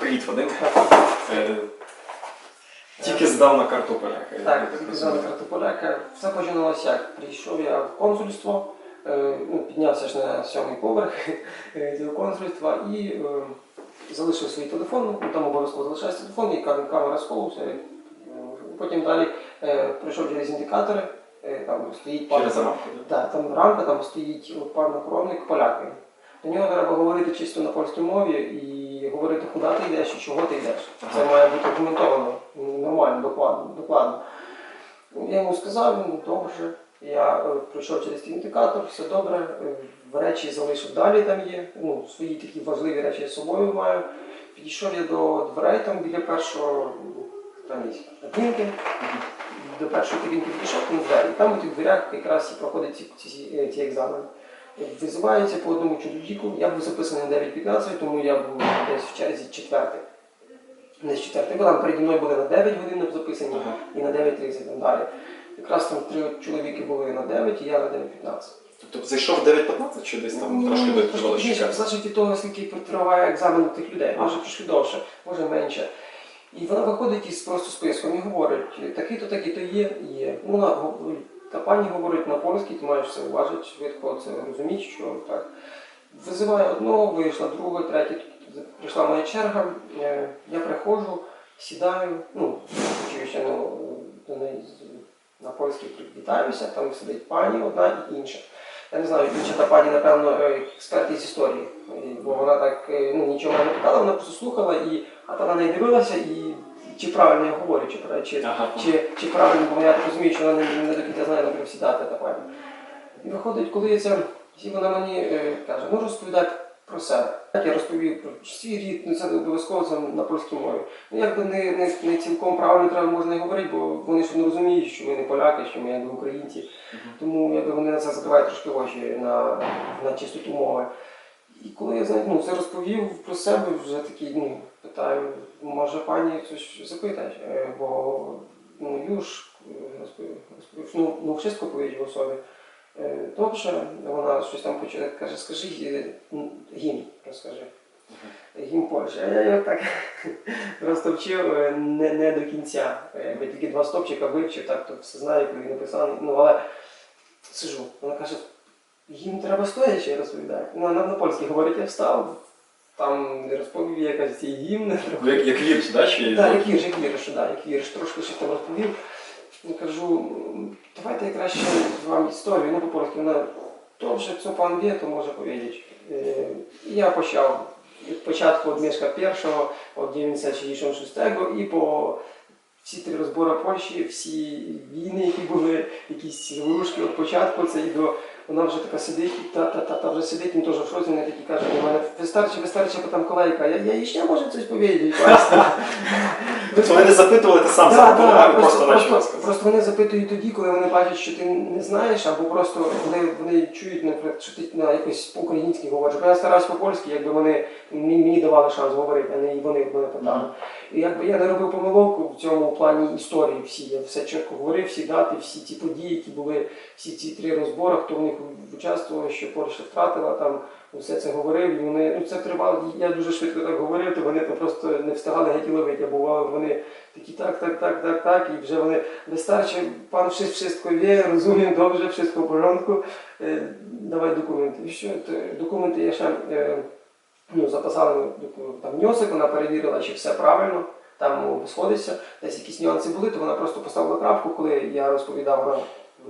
Привіт, Вадим. Е, Тільки здав на карту поляка. я так так підписали розумію. карту поляка. Все починалося як? Прийшов я в консульство, е, ну, піднявся ж на сьомий поверх е, цього консульства і е, залишив свій телефон, ну, там обов'язково залишається телефон і кам- камера схову. все. Е, Потім далі е, пройшов через індикатори, е, там стоїть пан. Через рамку. да? Так, там рамка, там стоїть пан охоронник поляки. До нього треба говорити чисто на польській мові і говорити, куди ти йдеш і чого ти йдеш. Це має бути аргументовано, нормально, докладно. докладно. Я йому сказав, він добре. Я е, пройшов через цей індикатор, все добре. Е, речі залишив далі там є. Ну, свої такі важливі речі я з собою маю. Підійшов я до дверей там біля першого там є кабінки. До першої кабінки підійшов там двері. І там у тих дверях якраз і проходять ці, ці, е, ці екзамени. Визивається по одному чоловіку. Я був записаний на 9.15, тому я був десь в черзі четвертий. Не з четвертий, бо там переді мною були на 9 годин записані Ага. і на 9.30 там далі. Якраз там три чоловіки були на 9 і я на 9.15. Тобто зайшов 9.15 чи десь там трошки Ні, довго чекати? залежить від того, скільки триває екзамен у тих людей. Може трошки довше, може менше. І вона виходить із просто списком і говорить, такий-то, такий-то є, є. Ну, вона та пані говорить на польській, ти маєш все уважити, швидко це розуміти, що так. Визиває одного, вийшла друга, третя, прийшла моя черга, е, я приходжу, сідаю, ну, ну, до неї на польській вітаюся, там сидить пані одна і інша. Я не знаю, чи та пані, напевно, е, експерт із історії, е, бо вона так ну, нічого не питала, вона просто слухала, і, а та на неї дивилася, і чи правильно я говорю, чи, чи, Ага. чи, чи правильно, бо я так розумію, що вона не, не до кінця знає, наприклад, сідати та пані. І виходить, коли це, і вона мені е, каже, ну розповідай про себе. Так я розповів про свій рід, ну це обов'язково це на польській мові. Ну якби не, не, не цілком правильно треба можна і говорити, бо вони ж не розуміють, що ми не поляки, що ми якби українці. Тому якби вони на це закривають трошки очі на, на чистоту мови. І коли я ну, це розповів про себе, вже такий, ну, питаю, може пані запитać, е, бо już е, розповів, розповів, ну, ну wszystko powiedział sobie. Е, Dobrze, вона щось там почала, каже, скажи е, гімн, розкажи. Гімн Польщі. А я його так просто вчив е, не, не до кінця. Я тільки два стопчика вивчив, так то все знаю, коли написаний. Ну, але сижу. Вона каже, їм треба стоячи розповідати. Ну, вона на польській говорить, я встав, там розповів якась ці гімни. Як, як вірш, да? Чи... Так, як вірш, як вірш, да, як вірш. Трошки ще там розповів. Я кажу, «М, давайте я краще вам історію, ну по-польськи. Вона dobrze, co pan wie, to może powiedzieć. Е, І я почав від початку від Мішка першого, від 966 і по всі три розбори Польщі, всі війни, які були, якісь вилушки від початку, це і до вона вже така сидить, та, та, та, та вже сидить, він теж в шоці, вона такі каже, у мене вистачить, бо там колейка, я, я ще можу щось повідати. Тобто вони запитували, ти сам запитував, да, просто почав просто, просто вони запитують тоді, коли вони бачать, що ти не знаєш, або просто вони, вони чують, наприклад, що ти на якось по-українськи говориш. Бо я старався по-польськи, якби вони мені, мені давали шанс говорити, а не вони мене питали. Якби я не робив помилок в цьому плані історії всі. Я все чітко говорив, всі дати, всі ті події, які були, всі ці три розбори, хто в них участвував, що Польща втратила там. Все це говорив, і вони ну це тривало. Я дуже швидко так говорив, то вони то просто не встигали геть ловити. А бувало, вони такі так, так, так, так, так. І вже вони вистачить, пан все, wszystko wie, розуміє, добре, wszystko в порządku. Е, давай документи. І що документи я ще е, ну, записали там внесок, вона перевірила, чи все правильно. Там сходиться, десь якісь нюанси були, то вона просто поставила крапку, коли я розповідав, вона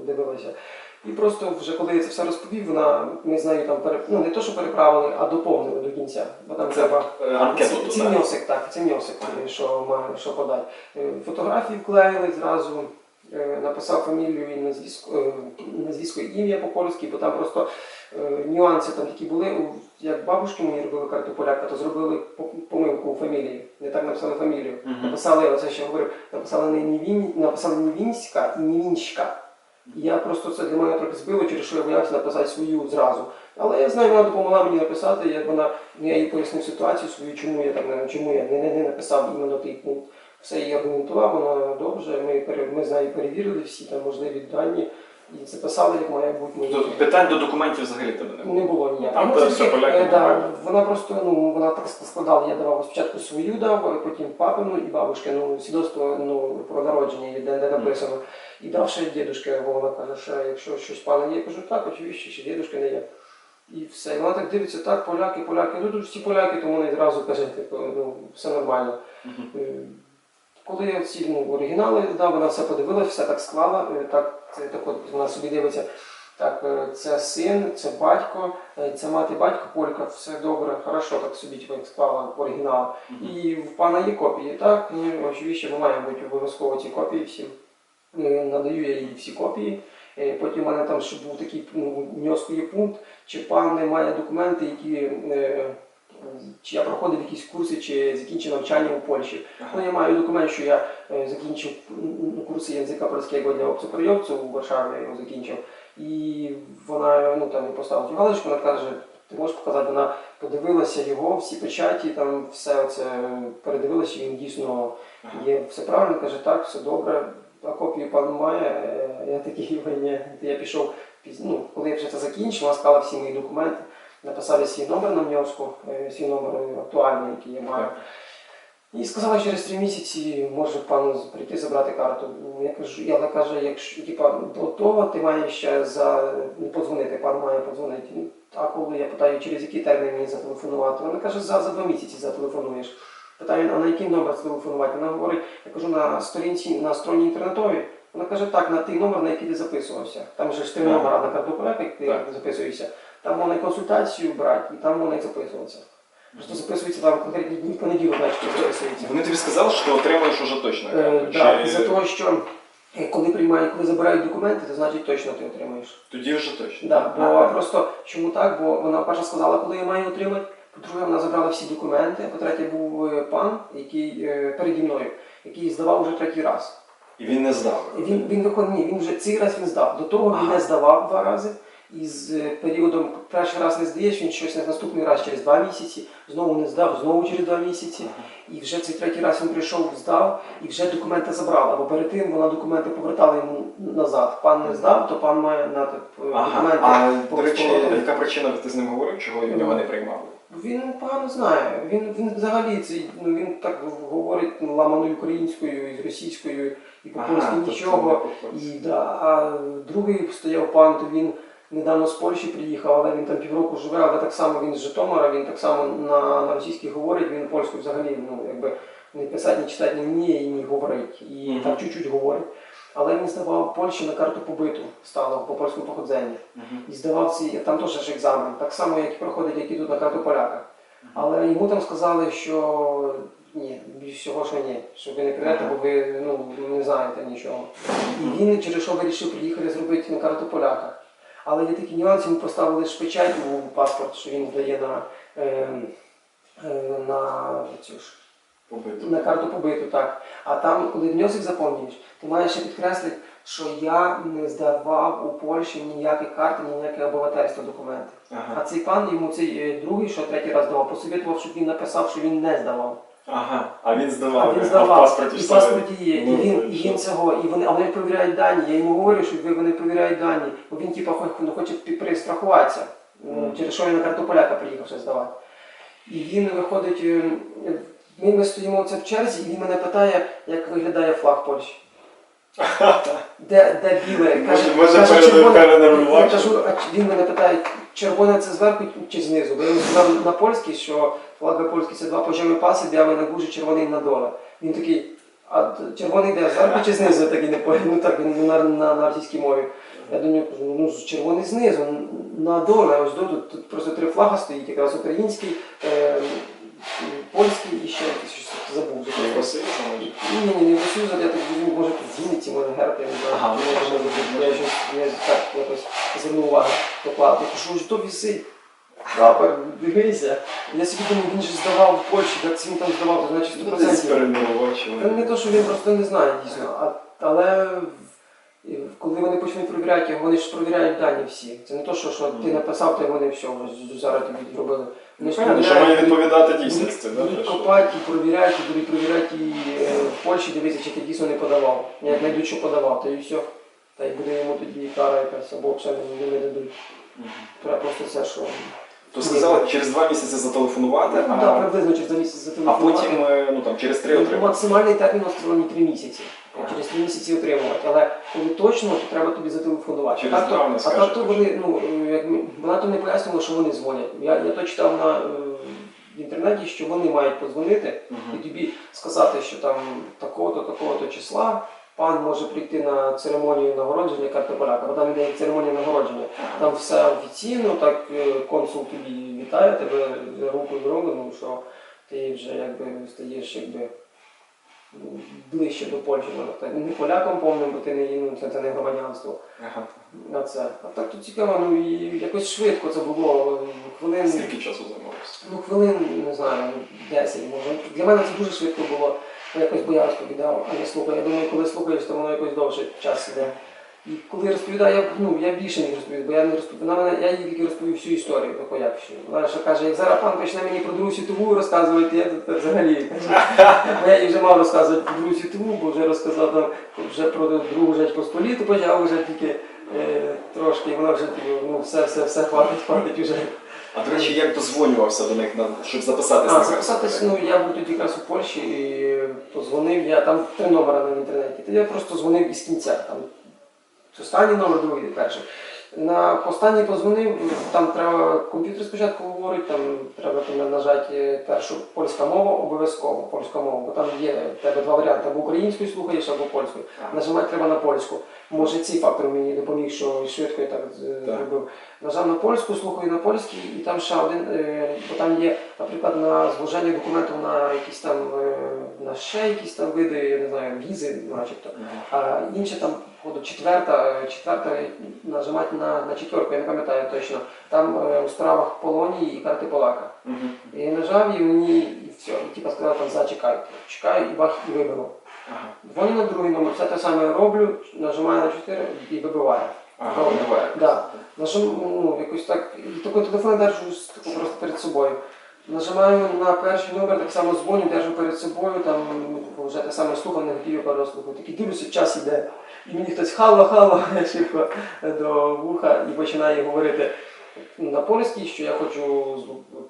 дивилася. І просто вже коли я це все розповів, вона ми з нею там пере... ну, не то, що переправили, а доповнили до кінця. Бо там Це треба. е, анкету тут, це да? так, це е, що що подати. Е, Фотографії вклеїли зразу, написав фамілію і назвістку, е, і ім'я по-польськи, бо там просто е, нюанси там такі були. Як бабушки мені робили карту поляка, то зробили помилку у фамілії. Не так написали фамілію. Мгм. Написали, оце ще говорив, написали не Нівін, написали Нівінська і Нівінська. І я просто це для мене трохи збило, через що я боявся написати свою зразу. Але я знаю, вона допомогла мені написати, як вона, ну, я їй пояснив ситуацію свою, чому я так чому я не, не, не написав іменно той пункт. Все її аргументував, вона добре. Ми, ми з нею перевірили всі там можливі дані. і записали, як має бути. Тобто питань до документів взагалі тебе не було. Не було. Там Ну, все поляки е, да, вона просто ну вона так складала. Я давав спочатку свою дав, потім папину і бабушкину свідоцтво ну, про народження, де, де написано. І дав ще дідушки, бо вона каже, що якщо щось пане є, я кажу, так, очевидно, ще дідушки не є. І все. І вона так дивиться, так, поляки, поляки. Ну тут всі поляки, тому вона одразу каже, типу, ну, все нормально. Мгм. Е, Коли я ці ну, оригінали дав, вона все подивилась, все так склала. е, Так, це так от вона собі дивиться. Так, е, це син, це батько, е, це мати батько, полька, все добре, хорошо, так собі типу, склала оригінал. І в пана є копії, так, і очевидно, бо має бути обов'язково ці копії всі. Е, Надаю я їй всі копії. Потім у мене там ще був такий ну, є пункт, чи пан не має документи, які чи я проходив якісь курси, чи закінчив навчання у Польщі. Ага. Ну, я маю документ, що я е, закінчив курси язика польського для обцукройовцю у Варшаві, я його закінчив. І вона ну, там поставила цю галочку, вона каже, ти можеш показати, вона подивилася його, всі печаті, там все це передивилася, він дійсно Ага. є все правильно, каже, так, все добре, а копію пан має. Е, Я такий, ні». я пішов, ну, коли я вже це закінчив, вона склала всі мої документи, написали свій номер на внеску, е, свій номер актуальний, який я маю. І сказала, через три місяці може пан прийти забрати карту. Я кажу, я каже, якщо типа до того ти маєш ще за не подзвонити, пан має подзвонити. Ну, А коли я питаю, через який термін мені зателефонувати, вона каже, за, за два місяці зателефонуєш. Питаю, а на який номер зателефонувати? Вона говорить, я кажу, на сторінці, на стороні інтернетовій. Вона каже, так, на той номер, на який ти записувався. Там же ж три номера на карту як ти Так. записуєшся. Там можна і консультацію брати, і там можна і записуватися. Просто записується там конкретні дні понеділок, значить, записується. Вони тобі сказали, що ти отримаєш уже точно Е, Чи із-за того, що е, коли приймають, коли забирають документи, то значить точно ти отримаєш. Тоді вже точно. Да, бо Ага. просто чому так? Бо вона перша сказала, коли я маю отримати. По-друге, вона забрала всі документи. По-третє, був е, пан, який е, переді мною, який здавав вже третій раз. І він не здав. Він він виходить, ні, він вже цей раз він здав. До того він Ага. не здавав два рази. І з е, періодом перший раз не здаєш, він щось на наступний раз через два місяці, знову не здав, знову через два місяці. І вже цей третій раз він прийшов, здав і вже документи забрала. Бо перед тим вона документи повертала йому назад. Пан не здав, то пан має на Ага. А, по до речі, яка причина ти з ним говорив, чого його не приймав? Він погано знає. Він, він взагалі цей, ну він так говорить ламаною українською і російською, і по-польськи тобто нічого. І, да, а другий стояв пан, то він недавно з Польщі приїхав, але він там півроку живе, але так само він з Житомира, він так само на, на російській говорить, він польською взагалі ну, якби не писати, ні читати не вміє і не говорить. І Мгм. так чуть-чуть говорить. Але він здавав Польщі на карту побиту стало по польському походженню. Мгм. І здавав ці, там теж екзамен, так само, як і проходить, як тут на карту поляка. Але йому там сказали, що ні, більш всього, що ні, що ви не прийдете, бо ви ну, не знаєте нічого. І він через що вирішив приїхати зробити на карту поляка. Але є такі нюанси, йому поставили ж печать у паспорт, що він здає на, е, е, на, цю ж, Побито. на карту побиту, так. А там, коли внесок заповнюєш, ти маєш ще підкреслити, що я не здавав у Польщі ніякі карти, ніякі обивательство документи. А цей пан йому цей е, другий, що третій раз давав, посовітував, щоб він написав, що він не здавав. Ага. А він А здавав. він в здавав, паспорті і в паспорті є, Ну, і він, і він цього, і вони, а вони перевіряють дані. Я йому говорю, що вони перевіряють дані, бо він типу, хоч, ну, хоче перестрахуватися, ну, через що він на карту поляка приїхав ще здавати. І він виходить, е, ми, ми стоїмо це в черзі, і він мене питає, як виглядає флаг Польщі. Де, де біле? Може- може, червоне. Я кажу, а він мене питає, червоне це зверху чи знизу? Бо я йому сказав на польській, що флага польська це два пожеми паси, біалий на гужі, червоний на доле. Він такий, а червоний де зверху чи знизу? Я такий не поняв. Ну так, він на, на, на російській мові. Я до нього кажу, ну червоний знизу, на доле, ось тут, тут просто три флага стоїть, якраз український, е, польський і ще якийсь щось забув. Євросоюз, може? Ні, ні, не Євросоюз, я так розумію, може тут Вінниці, може герб, я не знаю. Ага, я, може, я, щось, я так якось звернув увагу поклав. Кажу, що то висить. Прапор, дивися. Я собі думаю, він же здавав в Польщі, як це він там здавав, то значить Ну, 100%. перенервував, чи Та не то, що він просто не знає дійсно, а, але коли вони почнуть перевіряти вони ж перевіряють дані всі. Це не то, що, що ти написав, то й вони все, зараз тобі зробили. Ж що має відповідати дійсності, да? Те, що- копати і провіряти, і будуть провіряти і е, в Польщі дивитися, чи ти дійсно не подавав. Як знайдуть, що подавав, то і все. Та й буде йому тоді кара якась, або взагалі не не дадуть. Треба просто це, що. То сказали через два місяці зателефонувати, Ну, а, так, приблизно через два місяці а зателефонувати. потім е, ну, там, через три Ну, отримати. Максимальний термін остановлені три місяці. Через три місяці отримувати. Але коли точно, то треба тобі зателефонувати. Через то, два вони а скажуть, так то вони, ну, як ми- вона то не пояснювала, що вони дзвонять. Я, я то читав на, е, в інтернеті, що вони мають подзвонити і тобі сказати, що там такого-то, такого-то числа пан може прийти на церемонію нагородження карти поляка, бо там іде церемонія нагородження. Там все офіційно, так е, консул тобі вітає тебе руку ну що ти вже якби стаєш якби ближче до Польщі. Не поляком повним, бо ти не ну, це, це не громадянство. Ага. А це. А так то цікаво, ну і якось швидко це було. Хвилин, Скільки часу займалося? ну хвилин, не знаю, ну, 10 може. Для мене це дуже швидко було. Якось бо я розповідав, а я слухаю. Я думаю, коли слухаєш, то воно якось довше час іде. І коли розповідаю, я, ну, я більше не розповідаю, бо я не мене, я їй тільки розповів всю історію, як що. Вона ще каже, як зараз пан почне мені про Другу світову розказувати, я тут взагалі. Бо я їй вже мав розказувати про Другу світову, бо вже розказав там вже про Другу Жеч Посполіту почав вже тільки е, трошки, і вона вже ну все, все, все хватить, хватить вже. А до речі, як дозвонювався до них, на- щоб записатися А, на записатись, ну я був тоді якраз у Польщі і позвонив, я там три номера на інтернеті. Тоді я просто дзвонив із кінця. Там останній номер, другий, перший. На останній позвонив, там треба комп'ютер спочатку говорить, там треба там, нажати першу польська мова, обов'язково польська мова, бо там є в тебе два варіанти, або українською слухаєш, або польською. Нажимати треба на польську. Може цей фактор мені допоміг, що швидко я так е, Так. зробив. Нажав на польську, слухаю на польській, і там ще один, е, бо там є, наприклад, на зложення документів на якісь там е, на ще якісь там види, я не знаю, візи, начебто. А інше там, походу, четверта, е, четверта нажимати на, на четверку, я не пам'ятаю точно. Там е, у справах Полонії і карти Полака. Мгм. І я нажав і мені і все. І типа сказав там зачекай. Чекаю і бах і виберу. Ага. Дзвоню на другий номер, все те саме роблю, нажимаю на 4 і вибиваю. Ага, давай. Да. Нажим, ну, якось так, і такий телефон держу таку просто перед собою. Нажимаю на перший номер, так само дзвоню, держу перед собою, там ну, вже те саме слухав, не хотів я пару раз слухати. Такий дивлюся, час іде. І мені хтось хало, хало, шибко до вуха і починає говорити на польській, що я хочу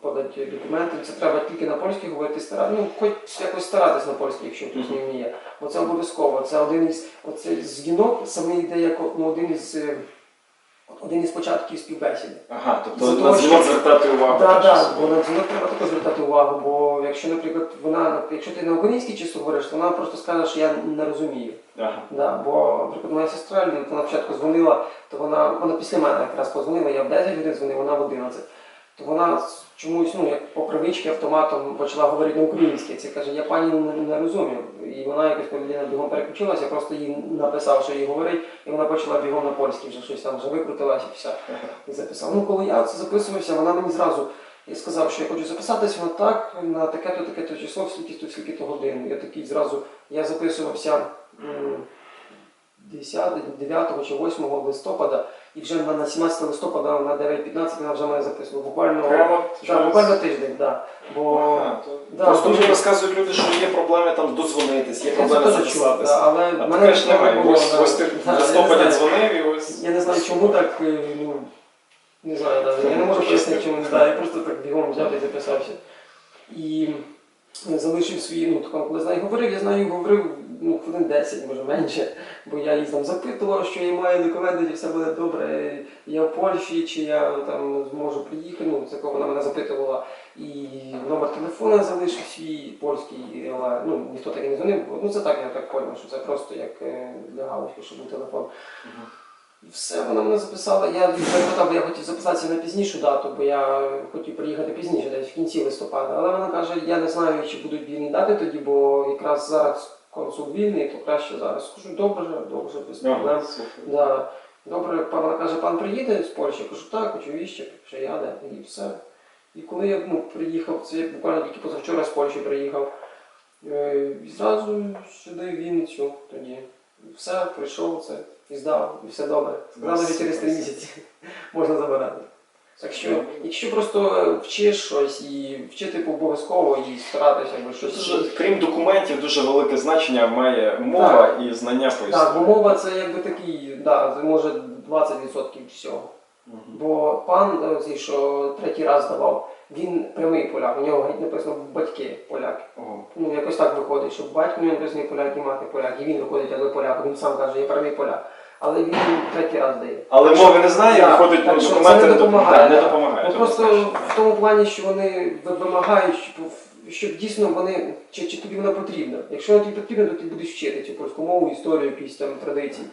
подати документи. Це треба тільки на польській говорити, стара... ну, хоч якось старатись на польській, якщо хтось не вміє. Бо це обов'язково. Це один із оцей дзвінок, саме йде як ну, один із. Один із початків співбесіди. Ага, тобто на дзвінок звертати увагу. Так, так, бо на дзвінок треба також звертати увагу, бо якщо, наприклад, вона, якщо ти на українській часу говориш, то вона просто скаже, що я не розумію. Ага. Да, бо, наприклад, моя сестра, вона спочатку дзвонила, то вона, вона після мене якраз подзвонила, я в 10 годин дзвонив, вона в 11. То вона чомусь, ну, як по привичці автоматом почала говорити на українській. Це каже, я пані не, не розумію. І вона якось я бігом переключилася, я просто їй написав, що їй говорить, і вона почала бігом на польській, вже щось там вже викрутилася і все. І записав. Ну, коли я це записувався, вона мені зразу. Я сказав, що я хочу записатися вона так, на таке-то, таке-то число, в скільки-то, скільки-то годин. Я такий зразу, я записувався 10, 9 чи 8 листопада, і вже на, на 17 листопада на 9.15 вона вже мене записувала. Буквально, Прямо да, через- буквально тиждень, да. Бо Ага, то- Да, Просто дуже- мені розказують люди, що є проблеми там дозвонитись, є я це проблеми теж чув, да, але А в ти мене кажеш, немає. Ось, да. ось ти Да, в не листопаді знаю. дзвонив і ось. Я не знаю, чому так, е, ну, не знаю, да, я не можу пояснити, чому не знаю, я просто так бігом взяв і записався. І залишив свої, ну, тако, коли з нею говорив, я з нею говорив ну, хвилин 10, може менше, бо я її там запитував, що я маю документи, чи все буде добре, я в Польщі, чи я там зможу приїхати, ну, це коли вона мене запитувала. І номер телефона залишив свій польський, але ну, ніхто так і не дзвонив, ну, це так, я так поняв, що це просто як е, для галочки, щоб був телефон. Все, вона мене записала. Я перепитав, бо я хотів записатися на пізнішу дату, бо я хотів приїхати пізніше, десь в кінці листопада. Але вона каже, я не знаю, чи будуть вільні дати тоді, бо якраз зараз консул вільний, то краще зараз. Скажу, добре, добре, без проблем. Да. Добре, пан каже, пан приїде з Польщі, я кажу, так, очевидно, приїде, і все. І коли я ну, приїхав, це я буквально тільки позавчора з Польщі приїхав, е, і зразу сюди в Вінницю тоді. Все, прийшов це, і здав, і все добре. Що через три місяці можна забирати. Так що, якщо просто вчиш щось і вчити обов'язково і старатися або щось. Дуже, крім документів, дуже велике значення має мова і знання по Так, бо мова це якби такий, да, це може 20% всього. Мгм. Бо пан, е, цей, що третій раз давав, він прямий поляк. У нього геть написано батьки поляки. Ого. Ну, якось так виходить, що батько у нього написаний поляк і мати поляк, і він виходить як поляк, він сам каже, я прямий поляк. Але він третій раз дає. Але мови не знає, Так, виходить, так ну, що документи це не допомагає. Не допомагають. Ну просто однозначно. в тому плані, що вони вимагають, щоб, щоб дійсно вони, чи, чи тобі вона потрібна. Якщо вона тобі потрібна, то ти будеш вчити цю польську мову, історію, якісь там традиції.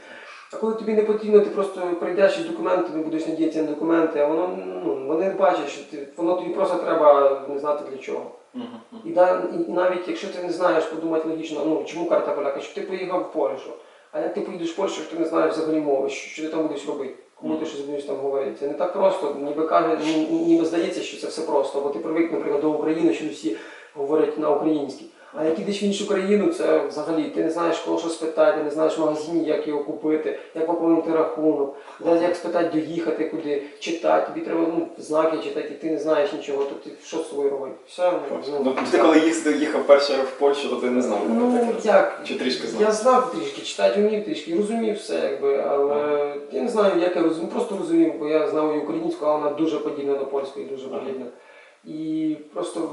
А коли тобі не потрібно, ти просто прийдеш із документами, будеш надіятися на документи, а воно ну, вони бачать, що ти, воно тобі просто треба не знати для чого. Мгм. І, да, і навіть якщо ти не знаєш, подумати логічно, ну чому карта поляка, щоб ти поїхав в Польщу. А як ти поїдеш в Польщу, що ти не знаєш взагалі мови, що, що ти там будеш робити? Кому ти щось будеш там говорити? Це не так просто, ніби каже, ні- ніби здається, що це все просто, бо ти привик, наприклад, до України, що всі говорять на українській. А як ідеш в іншу країну, це взагалі ти не знаєш кого що спитати, ти не знаєш в магазині, як його купити, як поповнити рахунок, як спитати доїхати куди, читати. Тобі треба ну, знаки читати, і ти не знаєш нічого, то ти що з собою робити? Все, ну, Ну, ти коли їздив, їхав раз в Польщу, то ти не знав. Ну як? Чи трішки знав? Я знав трішки, читати вмів трішки, розумів все, якби, але я не знаю, як я розумів, просто розумів, бо я знав і українську, а вона дуже подібна до польської, дуже Ага. подібна. І просто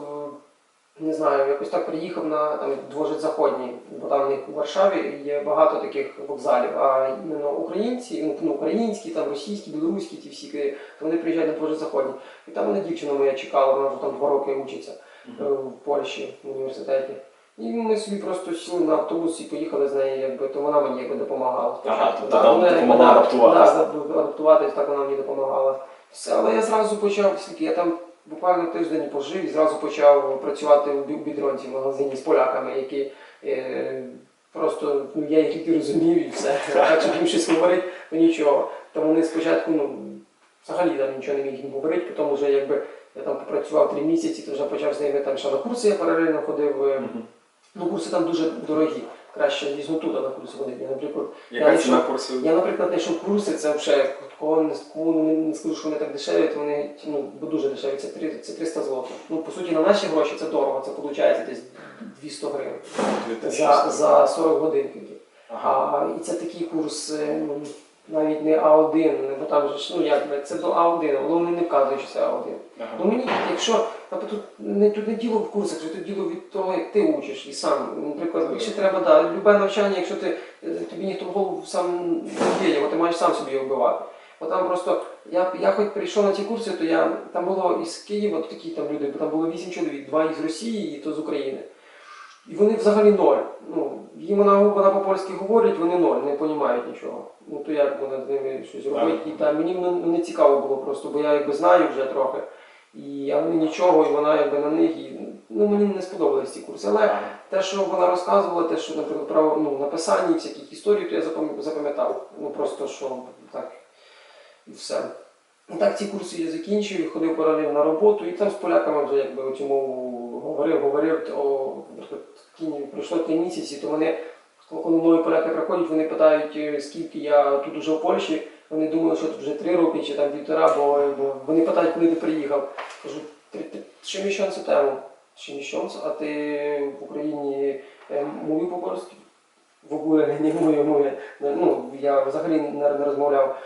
не знаю, якось так приїхав на там Двожит Заходній, бо там в них у Варшаві є багато таких вокзалів, а іменно українці, ну, ну українські, там російські, білоруські, ті всі, то вони приїжджають на Двожит Заходній. І там мене дівчина моя чекала, вона вже там два роки учиться е, в Польщі в університеті. І ми собі просто сіли на автобус і поїхали з нею, якби то вона мені якби допомагала. Ага, спочатку. вона, якби, допомогла да, адаптуватися. Да, да, адаптуватись, так вона мені допомагала. Все, але я зразу почав, я там буквально тиждень пожив і зразу почав працювати у бі- бідронці в магазині з поляками, які е, просто ну, я їх тільки розумів і все. Так, щоб їм щось говорити, то нічого. Тому вони спочатку ну, взагалі там нічого не міг їм говорити, потім вже якби я там попрацював три місяці, то вже почав з ними там ще на курси, я паралельно ходив. Мгм. Ну, курси там дуже дорогі. Краще дійсно тут а на курси ходити. Я, наприклад, Яка Я ціна йшов- курсів? я, наприклад, знайшов курси, це вже кого не, кому не, не скажу, що вони так дешеві, то вони ну, бо дуже дешеві, це, три- це 300 злотих. Ну, по суті, на наші гроші це дорого, це виходить десь 200 гривень за, за 40 годин тільки. Ага. А, і це такий курс е, ну, навіть не А1, бо там же ж, ну як, це до А1, але вони не вказують, що це А1. Ну мені, якщо тобто, тут не тут не діло в курсах, тут діло від того, як ти учиш і сам. Наприклад, більше треба, да, любе навчання, якщо ти е, тобі ніхто в голову сам не його, ти маєш сам собі вбивати. Бо там просто я, я хоч прийшов на ці курси, то я там було із Києва такі там люди, бо там було вісім чоловік, два із Росії, і то з України. І вони взагалі ноль. Ну, їм вона, вона по-польськи говорить, вони ноль, не розуміють нічого. Ну то як вона з ними щось робить? І там мені ну, не цікаво було просто, бо я якби знаю вже трохи. І а вони нічого, і вона якби на них. І, ну мені не сподобались ці курси. Але те, що вона розказувала, те, що, наприклад, про ну, написання всяких історій, то я запам'ятав. Ну просто що так і все. І так ці курси я закінчив, ходив паралельно на роботу, і там з поляками вже якби цю мову говорив, говорив, то кінь- пройшло три місяці, то вони, коли нові поляки приходять, вони питають, е, скільки я тут уже в Польщі. Вони думали, що тут вже три роки чи там півтора, бо, бо вони питають, коли ти приїхав. Кажу, три місяці тому. Три місяці, а ти в Україні е, mówił по-польськи? В ogóle не mówię, mówię. Ну, я взагалі не, не розмовляв.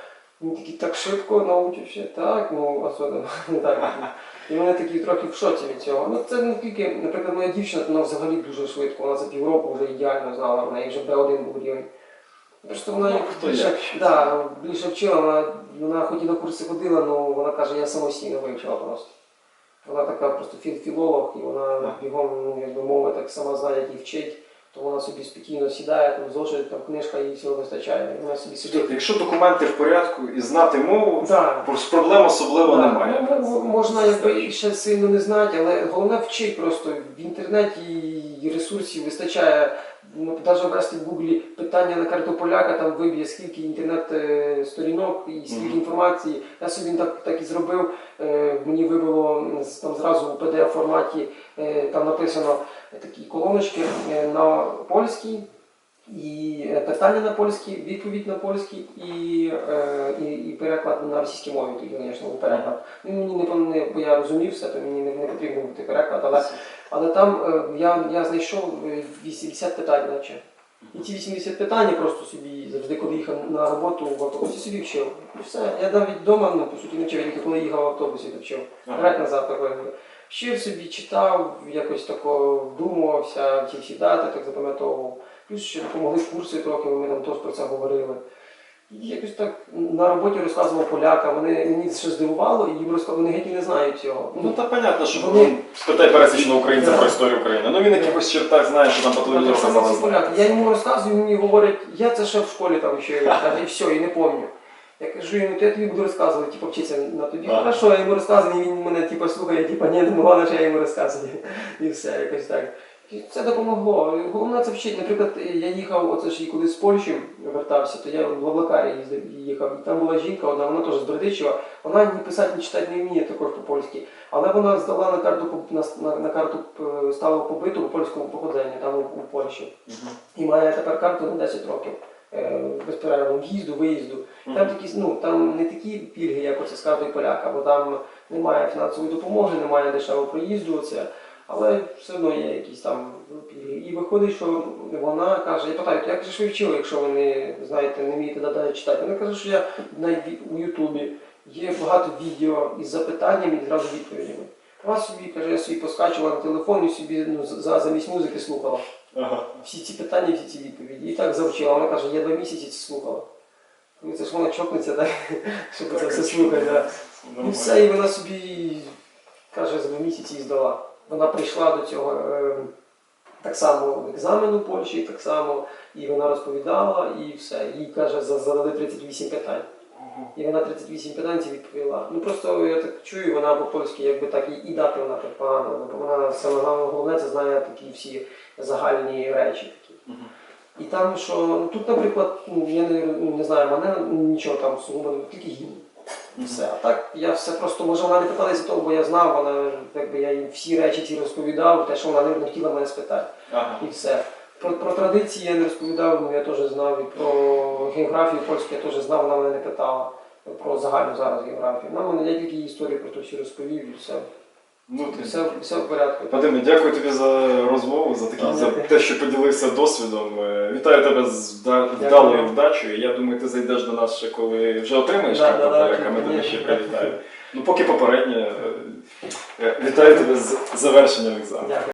Він такий так швидко навчився, так, ну, особливо, так. І вони такі трохи в шоці від цього. Ну, це не тільки, наприклад, моя дівчина, вона взагалі дуже швидко, вона за півроку вже ідеально знала, вона їй вже Б1 був рівень. Просто вона Ну, хто більше, як. да, більше вчила, вона, вона хоч і на курси ходила, але вона каже, я самостійно вивчила просто. Вона така просто філ- філолог, і вона бігом ну, якби мови так сама знає, як і вчить, то вона собі спокійно сідає, там зошит, там книжка їй всього вистачає. Вона собі сидить. Якщо документи в порядку і знати мову, Да. проблем особливо Да, немає. ну, можна якби ще сильно не знати, але головне вчить просто в інтернеті і ресурсів вистачає. Навіть ввести в гуглі питання на карту поляка, там виб'є скільки інтернет-сторінок і скільки інформації. Я собі так, так і зробив. Е, Мені вибило там зразу у PDF форматі, е, там написано такі колоночки е, на польській І е, питання на польській, відповідь на польській і, е, і, і переклад на російській мові, тільки, звісно, переклад. Ну, мені не, бо я розумів все, то мені не, не потрібно бути переклад, але, але там е, я, я знайшов е, 80 питань, наче. І ці 80 питань просто собі завжди, коли їхав на роботу в автобусі, собі вчив. І все. Я навіть вдома, ну, по суті, не вчив, тільки коли їхав в автобусі, то вчив. Грати назад такої. Вчив собі, читав, якось тако вдумувався, ті всі дати так запам'ятовував. Плюс ще допомогли курси трохи, ми там теж про це говорили. І якось так на роботі розказував полякам, вони мені ще здивувало, і їм розказували, вони геть не знають цього. Ну та понятно, що Вони- ну, спитай пересічного українця про історію України. Ну він якихось чертах знає, що там по телевізору казали знає. Я йому розказую, мені говорять, я це ще в школі там ще каже, і все, і не пам'ятаю. Я кажу йому, то я тобі буду розказувати, типу, вчиться на тобі. Ага. Хорошо, я йому розказую, і він мене типу, слухає, типу, ні, ну головне, що я йому розказую. І все, якось так. І це допомогло. Головне це вчити. Наприклад, я їхав, оце ж і коли з Польщі вертався, то я в Лавлакарі їхав. І там була жінка, одна, вона теж з Бердичева. Вона ні писати, ні читати не вміє також по-польськи. Але вона здала на карту на, на, на карту е, стала побиту по польському походженню там у, у Польщі. Мгм. І має тепер карту на 10 років е, безперервного в'їзду, виїзду. Там такі, ну там не такі пільги, як оце з картою поляка, бо там немає фінансової допомоги, немає дешевого проїзду. Оце. Але все одно є якісь там пільги. І виходить, що вона каже, я питаю, як же ж ви вчили, якщо ви не знаєте, не вмієте далі читати. Вона каже, що я на у Ютубі є багато відео із запитаннями і зразу відповідями. Вона собі каже, я собі поскачувала на телефон і собі ну, за, замість музики слухала Ага. всі ці питання, всі ці відповіді. І так завчила. Вона каже, я два місяці це слухала. Ну це ж вона чокнеться, так, щоб це все слухати. Да. І все, і вона собі каже, за два місяці і здала. Вона прийшла до цього е, так само екзамену в Польщі, так само, і вона розповідала, і все. Їй каже, задали 38 питань. І вона 38 питань ці відповіла. Ну просто я так чую, вона по-польськи якби так і, і дати вона так погано. Бо вона саме головне, це знає такі всі загальні речі такі. І там, що ну, тут, наприклад, ну, я не, не знаю, мене нічого там сугубо, тільки гімн. І все. А так я все просто, може вона не питалася того, бо я знав, вона якби я їй всі речі ці розповідав, те, що вона не хотіла мене спитати. Ага. І все. Про, про традиції я не розповідав, ну я теж знав, і про географію польську я теж знав, вона мене не питала. Про загальну зараз географію. Вона мене я тільки їй історію про те всі розповів і все. Ну, ти... Все, все в порядку. Вадиме, дякую тобі за розмову, за, такі, за те, що поділився досвідом. Е, Вітаю тебе з вда- вдалою вдачею. Я думаю, ти зайдеш до нас ще коли вже отримаєш Да, карту да, да, поляка, ми тебе ще привітаємо. Ну, поки попереднє. е, е, Вітаю тебе з завершенням екзамену. Дякую.